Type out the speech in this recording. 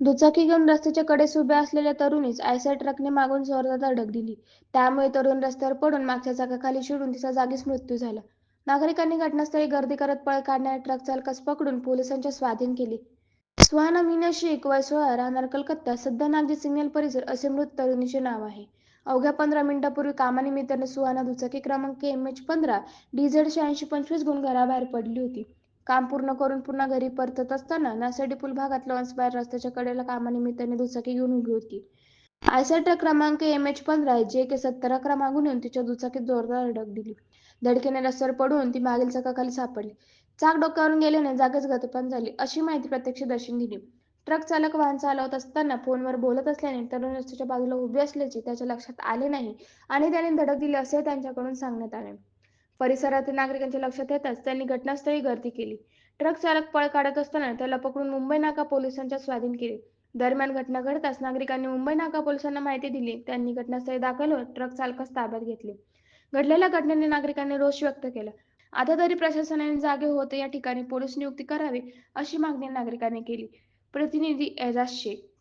दुचाकी घेऊन रस्त्याच्या कडेस उभ्या असलेल्या तरुणीस आयशर ट्रकने मागून जोरदार धडक दिली. त्यामुळे तरुण रस्त्यावर पडून मागच्या चाकाखाली शिडून तिचा जागीच मृत्यू झाला. नागरिकांनी घटनास्थळी गर्दी करत पळ काढणाऱ्या ट्रक चालकास पकडून पोलिसांच्या स्वाधीन केले. सुहाना मीना शेख, वय सोळा, राहणार कलकत्ता, सध्या नागजी सिग्नल परिसर असे मृत तरुणीचे नाव आहे. अवघ्या पंधरा मिनिटांपूर्वी कामानिमित्ताने सुहाना दुचाकी क्रमांक एम एच पंधरा डीझेड शहाऐंशी पंचवीस गुण घराबाहेर पडली होती. काम पूर्ण करून पुन्हा घरी परतत असताना नासर्डी पूल भागात लॉन्सबाहेर रस्त्याच्या कडेला कामानिमित्ताने दुचाकी घेऊन उभी होती. आयसर ट्रक क्रमांक एम एच पंधरा जे के सत्तर क्रमांक येऊन तिच्या दुचाकीत जोरदार धडक दिली. धडकेने रस्त्यावर पडून ती मागील चाकाखाली सापडली. चाक डोक्यावरून गेल्याने जागेच गतपण झाली, अशी माहिती प्रत्यक्षदर्शींनी दिली. ट्रक चालक वाहन चालवत असताना फोनवर बोलत असल्याने तरुण रस्त्याच्या बाजूला उभी असल्याचे त्याच्या लक्षात आले नाही आणि त्याने धडक दिली असे त्यांच्याकडून सांगण्यात आले. परिसरातील नागरिकांच्या लक्षात येताच त्यांनी घटनास्थळी गर्दी केली. ट्रक चालक पळ काढत असताना त्याला पकडून मुंबई नाका पोलिसांच्या स्वाधीन केले. दरम्यान घटना घडताच नागरिकांनी मुंबई नाका पोलिसांना माहिती दिली. त्यांनी घटनास्थळी दाखल होत ट्रक चालकास ताब्यात घेतले. घडलेल्या घटनेने नागरिकांनी रोष व्यक्त केला. आता तरी प्रशासनाने जागे होत या ठिकाणी पोलीस नियुक्ती करावी, अशी मागणी नागरिकांनी केली. प्रतिनिधी एजाज शेख